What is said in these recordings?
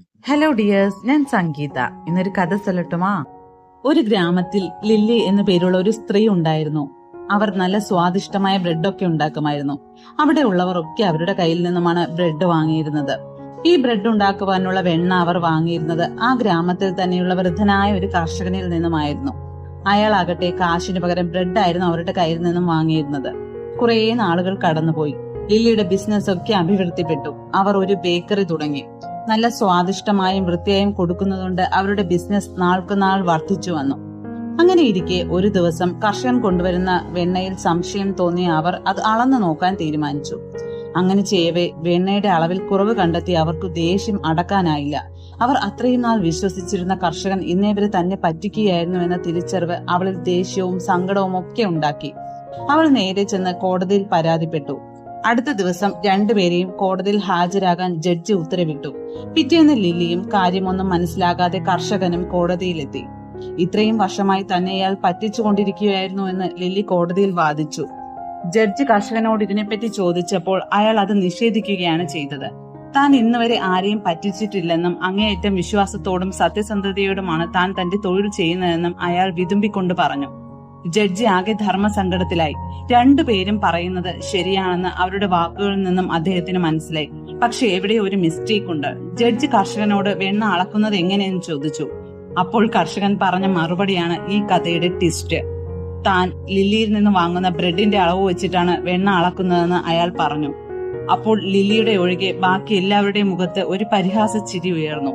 Hello dears ഞാൻ സംഗീത. ഇന്നൊരു കഥ ചൊല്ലട്ടുമാ? ഒരു ഗ്രാമത്തിൽ ലില്ലി എന്ന പേരുള്ള ഒരു സ്ത്രീ ഉണ്ടായിരുന്നു. അവർ നല്ല സ്വാദിഷ്ടമായ ബ്രെഡൊക്കെ ഉണ്ടാക്കുമായിരുന്നു. അവിടെ ഉള്ളവർ ഒക്കെ അവരുടെ കയ്യിൽ നിന്നുമാണ് ബ്രെഡ് വാങ്ങിയിരുന്നത്. ഈ ബ്രെഡ് ഉണ്ടാക്കുവാനുള്ള വെണ്ണ അവർ വാങ്ങിയിരുന്നത് ആ ഗ്രാമത്തിൽ തന്നെയുള്ള വൃദ്ധനായ ഒരു കർഷകനിൽ നിന്നുമായിരുന്നു. അയാളാകട്ടെ കാശിന് പകരം ബ്രെഡ് ആയിരുന്നു അവരുടെ കയ്യിൽ നിന്നും വാങ്ങിയിരുന്നത്. കുറേ നാളുകൾ കടന്നുപോയി. ലില്ലിയുടെ ബിസിനസ് ഒക്കെ അഭിവൃദ്ധിപ്പെട്ടു. അവർ ഒരു ബേക്കറി തുടങ്ങി. നല്ല സ്വാദിഷ്ടമായും വൃത്തിയായും കൊടുക്കുന്നതുകൊണ്ട് അവരുടെ ബിസിനസ് നാൾക്കുനാൾ വർദ്ധിച്ചു വന്നു. അങ്ങനെ ഇരിക്കെ ഒരു ദിവസം കർഷകൻ കൊണ്ടുവരുന്ന വെണ്ണയിൽ സംശയം തോന്നിയ അവർ അത് അളന്നു നോക്കാൻ തീരുമാനിച്ചു. അങ്ങനെ ചെയ്യവേ വെണ്ണയുടെ അളവിൽ കുറവ് കണ്ടെത്തി അവർക്ക് ദേഷ്യം അടക്കാനായില്ല. അവർ അത്രയും നാൾ വിശ്വസിച്ചിരുന്ന കർഷകൻ ഇന്നേവരെ തന്നെ പറ്റിക്കുകയായിരുന്നു എന്ന തിരിച്ചറിവ് അവളിൽ ദേഷ്യവും സങ്കടവും ഒക്കെ ഉണ്ടാക്കി. അവൾ നേരെ ചെന്ന് കോടതിയിൽ പരാതിപ്പെട്ടു. അടുത്ത ദിവസം രണ്ടുപേരെയും കോടതിയിൽ ഹാജരാകാൻ ജഡ്ജി ഉത്തരവിട്ടു. പിറ്റേന്ന് ലില്ലിയും കാര്യമൊന്നും മനസ്സിലാകാതെ കർഷകനും കോടതിയിലെത്തി. ഇത്രയും വർഷമായി തന്നെ ഇയാൾ പറ്റിച്ചുകൊണ്ടിരിക്കുകയായിരുന്നു എന്ന് ലില്ലി കോടതിയിൽ വാദിച്ചു. ജഡ്ജി കർഷകനോട് ഇതിനെപ്പറ്റി ചോദിച്ചപ്പോൾ അയാൾ അത് നിഷേധിക്കുകയാണ് ചെയ്തത്. താൻ ഇന്നുവരെ ആരെയും പറ്റിച്ചിട്ടില്ലെന്നും അങ്ങേയറ്റം വിശ്വാസത്തോടും സത്യസന്ധതയോടുമാണ് താൻ തന്റെ തൊഴിൽ ചെയ്യുന്നതെന്നും അയാൾ വിതുമ്പിക്കൊണ്ട് പറഞ്ഞു. ജഡ്ജി ആകെ ധർമ്മസങ്കടത്തിലായി. രണ്ടുപേരും പറയുന്നത് ശരിയാണെന്ന് അവരുടെ വാക്കുകളിൽ നിന്നും അദ്ദേഹത്തിന് മനസ്സിലായി. പക്ഷെ എവിടെ ഒരു മിസ്റ്റേക്ക് ഉണ്ട്? ജഡ്ജി കർഷകനോട് വെണ്ണ അളക്കുന്നത് എങ്ങനെയെന്ന് ചോദിച്ചു. അപ്പോൾ കർഷകൻ പറഞ്ഞ മറുപടിയാണ് ഈ കഥയുടെ ട്വിസ്റ്റ് താൻ ലില്ലിയിൽ നിന്ന് വാങ്ങുന്ന ബ്രെഡിന്റെ അളവ് വെച്ചിട്ടാണ് വെണ്ണ അളക്കുന്നതെന്ന് അയാൾ പറഞ്ഞു. അപ്പോൾ ലില്ലിയുടെ ഒഴികെ ബാക്കി എല്ലാവരുടെയും മുഖത്ത് ഒരു പരിഹാസ ചിരി ഉയർന്നു.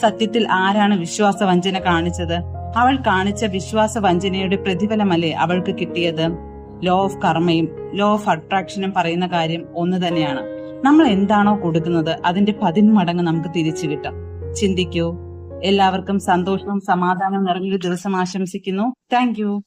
സത്യത്തിൽ ആരാണ് വിശ്വാസവഞ്ചന കാണിച്ചത്? അവൾ കാണിച്ച വിശ്വാസ വഞ്ചനയുടെ പ്രതിഫലമല്ലേ അവൾക്ക് കിട്ടിയത്? ലോ ഓഫ് കർമ്മയും ലോ ഓഫ് അട്രാക്ഷനും പറയുന്ന കാര്യം ഒന്ന് തന്നെയാണ്. നമ്മൾ എന്താണോ കൊടുക്കുന്നത് അതിന്റെ പതിന്മടങ്ങ് നമുക്ക് തിരിച്ചു കിട്ടും. ചിന്തിക്കൂ. എല്ലാവർക്കും സന്തോഷവും സമാധാനവും നിറഞ്ഞൊരു ദിവസം ആശംസിക്കുന്നു. താങ്ക്